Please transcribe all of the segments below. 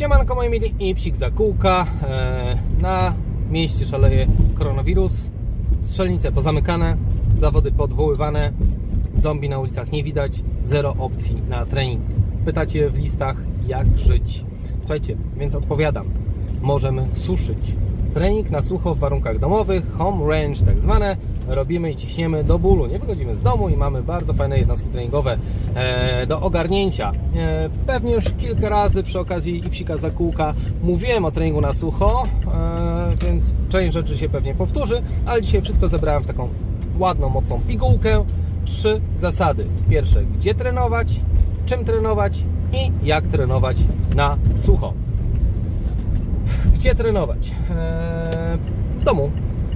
Siemanko moi mili i psik za kółka. E, na mieście szaleje koronawirus. Strzelnice pozamykane, zawody podwoływane, zombie na ulicach nie widać, zero opcji na trening. Pytacie w listach jak żyć. Słuchajcie, więc odpowiadam. Możemy suszyć. Trening na sucho w warunkach domowych, home range tak zwane, robimy i ciśniemy do bólu. Nie wychodzimy z domu i mamy bardzo fajne jednostki treningowe e, do ogarnięcia. E, pewnie już kilka razy przy okazji i psika za kółka mówiłem o treningu na sucho, e, więc część rzeczy się pewnie powtórzy, ale dzisiaj wszystko zebrałem w taką ładną, mocną pigułkę. Trzy zasady. Pierwsze, gdzie trenować, czym trenować i jak trenować na sucho. Gdzie trenować? Eee, w domu.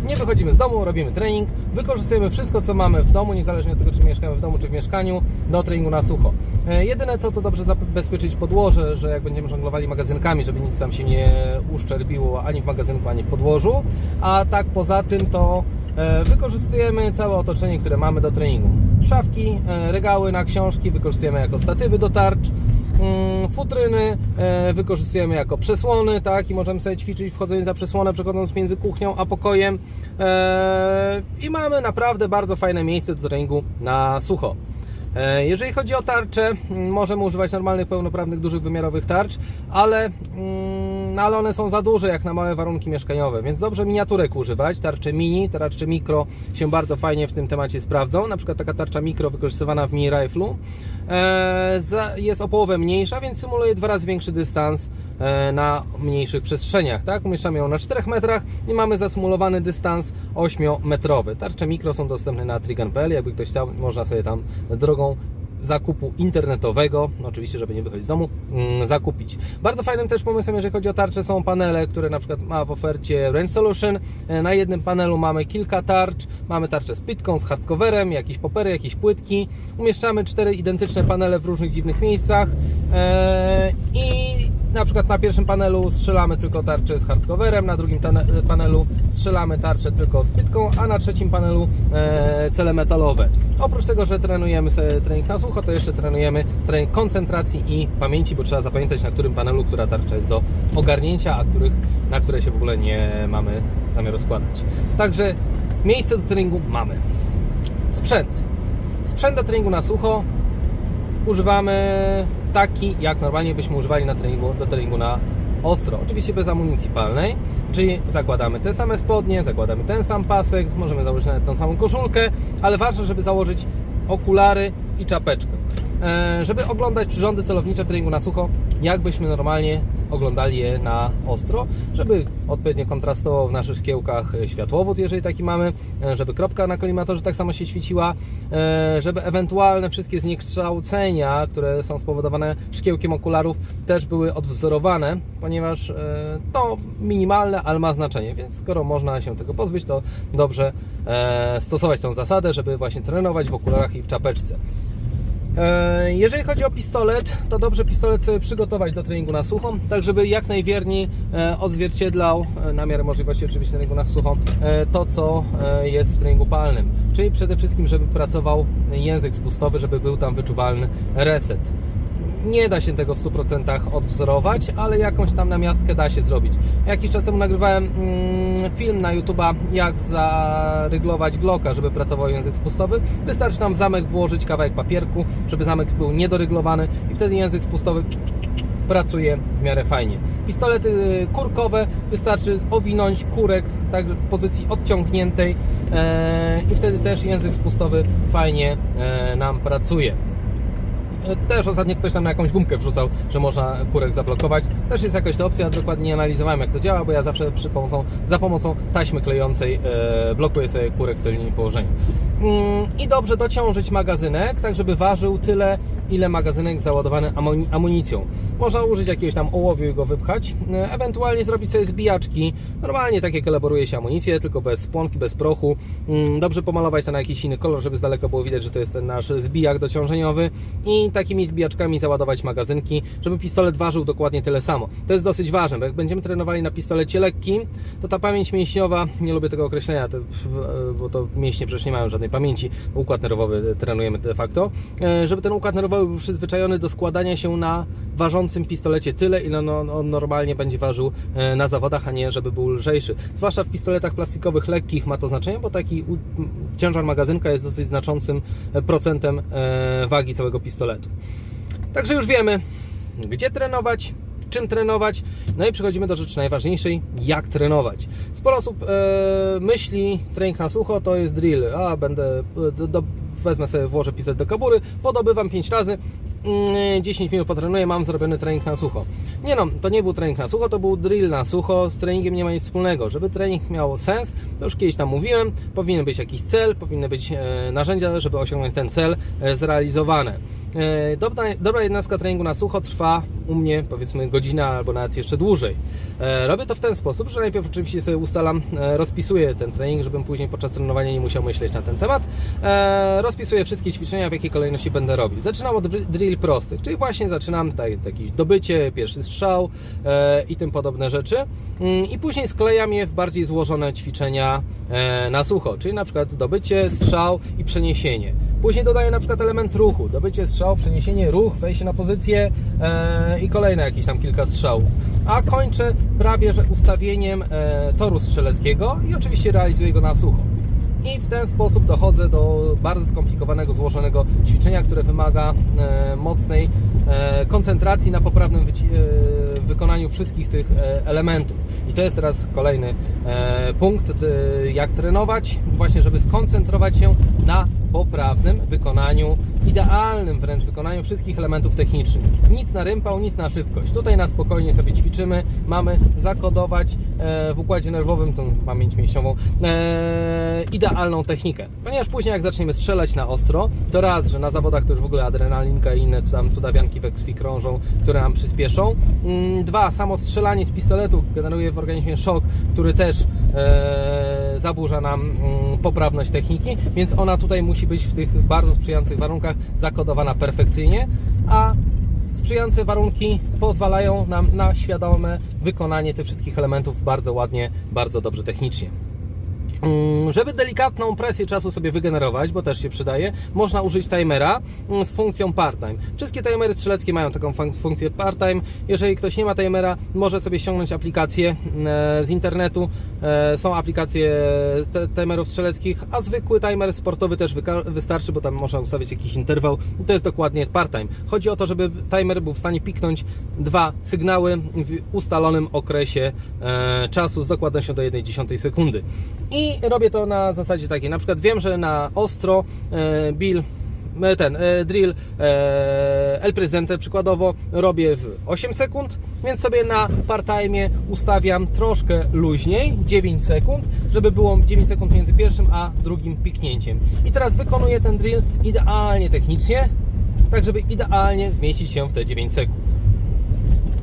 Nie wychodzimy z domu, robimy trening, wykorzystujemy wszystko, co mamy w domu, niezależnie od tego, czy mieszkamy w domu, czy w mieszkaniu, do treningu na sucho. E, jedyne co, to dobrze zabezpieczyć podłoże, że jak będziemy żonglowali magazynkami, żeby nic tam się nie uszczerbiło ani w magazynku, ani w podłożu. A tak poza tym to e, wykorzystujemy całe otoczenie, które mamy do treningu. Szafki, e, regały na książki wykorzystujemy jako statywy do tarcz, futryny e, wykorzystujemy jako przesłony, tak, i możemy sobie ćwiczyć wchodzenie za przesłonę, przechodząc między kuchnią a pokojem. E, I mamy naprawdę bardzo fajne miejsce do treningu na sucho. E, Jeżeli chodzi o tarcze, mm, możemy używać normalnych, pełnoprawnych, dużych wymiarowych tarcz, ale, mm, no, ale one są za duże jak na małe warunki mieszkaniowe, więc dobrze miniaturek używać. Tarcze mini, tarcze mikro się bardzo fajnie w tym temacie sprawdzą. Na przykład taka tarcza mikro wykorzystywana w mini riflu jest o połowę mniejsza, więc symuluje dwa razy większy dystans e, na mniejszych przestrzeniach. Tak? Umieszczamy ją na 4 metrach i mamy zasymulowany dystans 8-metrowy. Tarcze mikro są dostępne na trigan.pl, jakby ktoś chciał, można sobie tam drogą zakupu internetowego, no oczywiście, żeby nie wychodzić z domu, mm, zakupić. Bardzo fajnym też pomysłem, jeżeli chodzi o tarcze, są panele, które na przykład ma w ofercie Range Solution. E, Na jednym panelu mamy kilka tarcz, mamy tarczę z pitką, z hardcoverem, jakieś popery, jakieś płytki. Umieszczamy cztery identyczne panele w różnych dziwnych miejscach e, i na przykład na pierwszym panelu strzelamy tylko tarczę z hardcoverem, na drugim tane- panelu strzelamy tarczę tylko z pytką, a na trzecim panelu e, cele metalowe. Oprócz tego, że trenujemy trening na sucho, to jeszcze trenujemy trening koncentracji i pamięci, bo trzeba zapamiętać na którym panelu, która tarcza jest do ogarnięcia, a których, na które się w ogóle nie mamy zamiaru składać. Także miejsce do treningu mamy. Sprzęt. Sprzęt do treningu na sucho używamy taki, jak normalnie byśmy używali na treningu, do treningu na ostro. Oczywiście bez amunicji palnej, czyli zakładamy te same spodnie, zakładamy ten sam pasek, możemy założyć nawet tą samą koszulkę, ale ważne, żeby założyć okulary i czapeczkę. E, żeby oglądać przyrządy celownicze w treningu na sucho, jakbyśmy normalnie oglądali je na ostro, żeby odpowiednio kontrastował w naszych szkiełkach e, światłowód, jeżeli taki mamy, e, żeby kropka na kolimatorze tak samo się świeciła, e, żeby ewentualne wszystkie zniekształcenia, które są spowodowane szkiełkiem okularów, też były odwzorowane, ponieważ to minimalne, ale ma znaczenie, więc skoro można się tego pozbyć, to dobrze stosować tą zasadę, żeby właśnie trenować w okularach i w czapeczce. E, Jeżeli chodzi o pistolet, to dobrze pistolet sobie przygotować do treningu na sucho, tak żeby jak najwierniej e, odzwierciedlał, e, na miarę możliwości oczywiście treningu na sucho, to co jest w treningu palnym. Czyli przede wszystkim, żeby pracował język spustowy, żeby był tam wyczuwalny reset. Nie da się tego w 100% odwzorować, ale jakąś tam namiastkę da się zrobić. Jakiś czas temu nagrywałem mm, film na YouTube'a, jak zaryglować Glocka, żeby pracował język spustowy. Wystarczy nam w zamek włożyć kawałek papierku, żeby zamek był niedoryglowany i wtedy język spustowy pracuje w miarę fajnie. Pistolety kurkowe wystarczy owinąć kurek tak w pozycji odciągniętej e, i wtedy też język spustowy fajnie e, nam pracuje. Też ostatnio ktoś tam na jakąś gumkę wrzucał, że można kurek zablokować. Też jest jakaś opcja, dokładnie nie analizowałem jak to działa, bo ja zawsze przy pomocą, za pomocą taśmy klejącej e, blokuję sobie kurek w tylnym położeniu. Mm, I dobrze dociążyć magazynek, tak żeby ważył tyle, ile magazynek załadowany amuni- amunicją. Można użyć jakiegoś tam ołowiu i go wypchać, e, ewentualnie zrobić sobie zbijaczki, normalnie tak jak elaboruje się amunicję, tylko bez płonki, bez prochu. Mm, Dobrze pomalować to na jakiś inny kolor, żeby z daleka było widać, że to jest ten nasz zbijak dociążeniowy i takimi zbijaczkami załadować magazynki, żeby pistolet ważył dokładnie tyle samo. To jest dosyć ważne, bo jak będziemy trenowali na pistolecie lekkim, to ta pamięć mięśniowa, nie lubię tego określenia, to, bo to mięśnie przecież nie mają żadnej pamięci, układ nerwowy trenujemy de facto, e, żeby ten układ nerwowy był przyzwyczajony do składania się na ważącym pistolecie tyle, ile on, on normalnie będzie ważył e, na zawodach, a nie żeby był lżejszy. Zwłaszcza w pistoletach plastikowych lekkich ma to znaczenie, bo taki ciężar magazynka jest dosyć znaczącym e, procentem wagi całego pistoletu. Także już wiemy, gdzie trenować, czym trenować. No i przechodzimy do rzeczy najważniejszej, jak trenować. Sporo osób e, myśli, trening na sucho to jest drill. A, będę, e, do, do, wezmę sobie, włożę pistolet do kabury, podobywam 5 razy, mm, 10 minut potrenuję, mam zrobiony trening na sucho. Nie no, to nie był trening na sucho, to był drill na sucho, z treningiem nie ma nic wspólnego. Żeby trening miał sens, to już kiedyś tam mówiłem, powinien być jakiś cel, powinny być e, narzędzia, żeby osiągnąć ten cel e, zrealizowane. E, dobra, dobra jednostka treningu na sucho trwa u mnie powiedzmy godzina albo nawet jeszcze dłużej. E, robię to w ten sposób, że najpierw oczywiście sobie ustalam, e, rozpisuję ten trening, żebym później podczas trenowania nie musiał myśleć na ten temat. E, rozpisuję wszystkie ćwiczenia, w jakiej kolejności będę robił. Zaczynam od dr- drill prostych, czyli właśnie zaczynam tak, jakieś dobycie, pierwszy strzał i tym podobne rzeczy. Mm, I później sklejam je w bardziej złożone ćwiczenia na sucho, czyli na przykład dobycie, strzał i przeniesienie. Później dodaję na przykład element ruchu, dobycie strzał, przeniesienie, ruch, wejście na pozycję e, i kolejne jakieś tam kilka strzałów. A kończę prawie że ustawieniem e, toru strzeleckiego i oczywiście realizuję go na sucho. I w ten sposób dochodzę do bardzo skomplikowanego, złożonego ćwiczenia, które wymaga e, mocnej e, koncentracji na poprawnym e, wykonaniu wszystkich tych elementów. I to jest teraz kolejny punkt, jak trenować, właśnie żeby skoncentrować się na poprawnym wykonaniu, idealnym wręcz wykonaniu wszystkich elementów technicznych. Nic na rympał, nic na szybkość. Tutaj na spokojnie sobie ćwiczymy, mamy zakodować e, w układzie nerwowym tą pamięć mięśniową e, idealną technikę. Ponieważ później jak zaczniemy strzelać na ostro, to raz, że na zawodach to już w ogóle adrenalinka i inne tam cudawianki we krwi krążą, które nam przyspieszą. Mm, Dwa, samo strzelanie z pistoletu generuje w organizmie szok, który też e, zaburza nam mm, poprawność techniki, więc ona tutaj musi być w tych bardzo sprzyjających warunkach zakodowana perfekcyjnie, a sprzyjające warunki pozwalają nam na świadome wykonanie tych wszystkich elementów bardzo ładnie, bardzo dobrze technicznie. Mm, Żeby delikatną presję czasu sobie wygenerować, bo też się przydaje, można użyć timera mm, z funkcją part-time. Wszystkie timery strzeleckie mają taką fun- funkcję part-time. Jeżeli ktoś nie ma timera, może sobie ściągnąć aplikację e, z internetu. E, Są aplikacje te- timerów strzeleckich, a zwykły timer sportowy też wystarczy, bo tam można ustawić jakiś interwał. To jest dokładnie part-time. Chodzi o to, żeby timer był w stanie piknąć dwa sygnały w ustalonym okresie e, czasu z dokładnością do 1,1 sekundy. I robię to na zasadzie takiej, na przykład wiem, że na ostro e, Bill e, ten e, drill El Presente przykładowo robię w 8 sekund, więc sobie na part-time ustawiam troszkę luźniej, 9 sekund, żeby było 9 sekund między pierwszym a drugim piknięciem. I teraz wykonuję ten drill idealnie technicznie, tak żeby idealnie zmieścić się w te 9 sekund.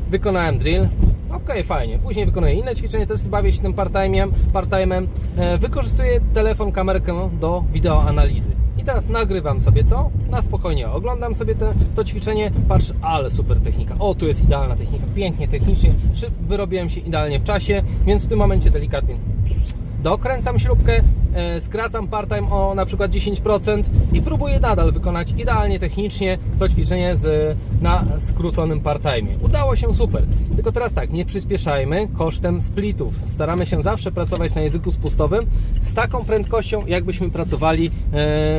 Wykonałem drill. Ok, fajnie. Później wykonuję inne ćwiczenie, też bawię się tym part-time'em. part-time'em. E, Wykorzystuję telefon, kamerkę do wideoanalizy. I teraz nagrywam sobie to, na spokojnie oglądam sobie te, to ćwiczenie, patrz, ale super technika. O, tu jest idealna technika, pięknie, technicznie, wyrobiłem się idealnie w czasie, więc w tym momencie delikatnie dokręcam śrubkę, skracam part-time o na przykład 10% i próbuję nadal wykonać idealnie technicznie to ćwiczenie z, na skróconym part-time. Udało się super. Tylko teraz tak, nie przyspieszajmy kosztem splitów. Staramy się zawsze pracować na języku spustowym z taką prędkością, jakbyśmy pracowali e,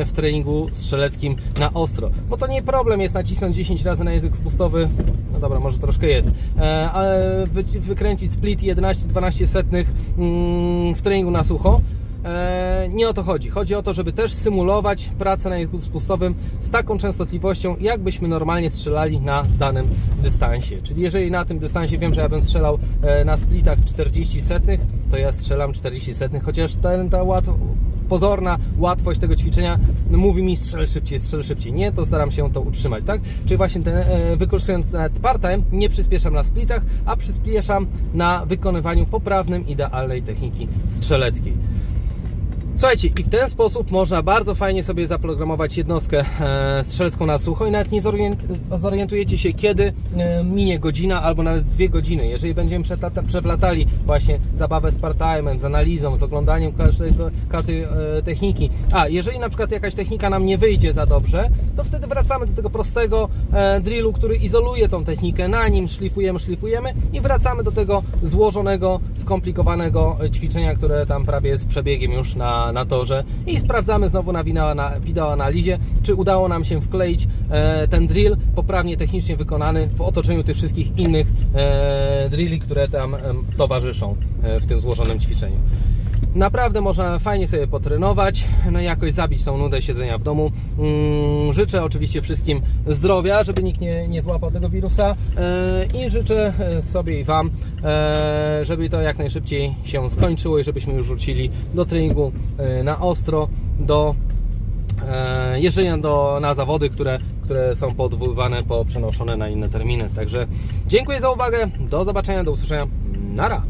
w treningu strzeleckim na ostro. Bo to nie problem jest nacisnąć 10 razy na język spustowy, no dobra, może troszkę jest, e, ale wy, wykręcić split 11-12 setnych mm, w treningu na sucho. E, Nie o to chodzi. Chodzi o to, żeby też symulować pracę na języku spustowym z taką częstotliwością, jakbyśmy normalnie strzelali na danym dystansie. Czyli jeżeli na tym dystansie wiem, że ja bym strzelał e, na splitach 40 setnych, to ja strzelam 40 setnych, chociaż ten, ta łat, pozorna łatwość tego ćwiczenia mówi mi strzel szybciej, strzel szybciej. Nie, to staram się to utrzymać, tak? Czyli właśnie ten, e, wykorzystując part-time, nie przyspieszam na splitach, a przyspieszam na wykonywaniu poprawnym, idealnej techniki strzeleckiej. Słuchajcie, i w ten sposób można bardzo fajnie sobie zaprogramować jednostkę e, strzelecką na sucho i nawet nie zorient, zorientujecie się, kiedy e, minie godzina albo nawet dwie godziny. Jeżeli będziemy przeplata, przeplatali właśnie zabawę z part-time'em, z analizą, z oglądaniem każdej e, techniki, a jeżeli na przykład jakaś technika nam nie wyjdzie za dobrze, to wtedy wracamy do tego prostego e, drillu, który izoluje tą technikę, na nim szlifujemy, szlifujemy i wracamy do tego złożonego, skomplikowanego ćwiczenia, które tam prawie jest przebiegiem już na, na torze i sprawdzamy znowu na wideo- na wideoanalizie, czy udało nam się wkleić e, ten drill poprawnie technicznie wykonany w otoczeniu tych wszystkich innych e, drilli, które tam towarzyszą e, w tym złożonym ćwiczeniu. Naprawdę można fajnie sobie potrenować, no i jakoś zabić tą nudę siedzenia w domu. Mm, Życzę oczywiście wszystkim zdrowia, żeby nikt nie, nie złapał tego wirusa e, i życzę e, sobie i Wam, e, żeby to jak najszybciej się skończyło i żebyśmy już wrócili do treningu na ostro, do jeżdżenia do, na zawody, które, które są podwoływane, po przenoszone na inne terminy. Także dziękuję za uwagę, do zobaczenia, do usłyszenia, nara!